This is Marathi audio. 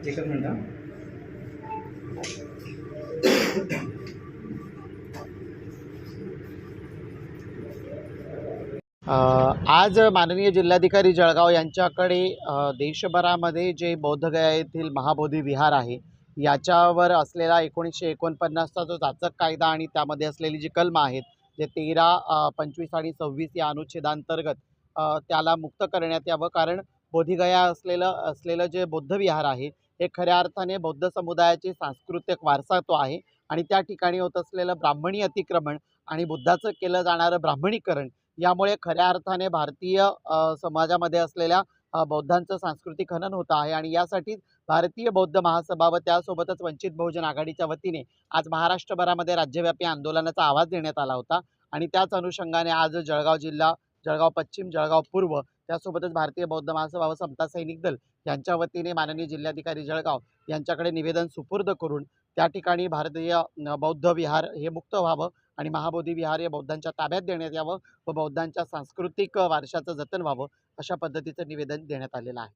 एकच मिनटं आज माननीय जिल्हाधिकारी जळगाव यांच्याकडे देशभरामध्ये जे बौद्धगया येथील महाबोधी विहार आहे याच्यावर असलेला एकोणीसशे एकोणपन्नासचा जो जाचक कायदा आणि त्यामध्ये असलेली जी कलम आहेत जे तेरा पंचवीस आणि सव्वीस या अनुच्छेदांतर्गत त्याला मुक्त करण्यात यावं. कारण बोधिगया असलेलं असलेलं जे बौद्ध विहार आहे हे खऱ्या अर्थाने बौद्ध समुदायाचे सांस्कृतिक वारसा तो आहे आणि त्या ठिकाणी होत असलेलं ब्राह्मणी अतिक्रमण आणि बुद्धाचं केलं जाणारं ब्राह्मणीकरण यामुळे खऱ्या अर्थाने भारतीय समाजामध्ये असलेल्या बौद्धांचं सांस्कृतिक हनन होतं आहे आणि यासाठी भारतीय बौद्ध महासभा व त्यासोबतच वंचित बहुजन आघाडीच्या वतीने आज महाराष्ट्रभरामध्ये राज्यव्यापी आंदोलनाचा आवाज देण्यात आला होता आणि त्याच अनुषंगाने आज जळगाव जिल्हा जळगाव पश्चिम जळगाव पूर्व त्यासोबतच भारतीय बौद्ध महासभा व समता सैनिक दल यांच्या वतीने माननीय जिल्हाधिकारी जळगाव यांच्याकडे निवेदन सुपूर्द करून त्या ठिकाणी भारतीय बौद्ध विहार हे मुक्त व्हावं आणि महाबोधी विहार हे बौद्धांच्या ताब्यात देण्यात यावं व बौद्धांच्या सांस्कृतिक वारशाचं जतन व्हावं अशा पद्धतीचं निवेदन देण्यात आलेलं आहे.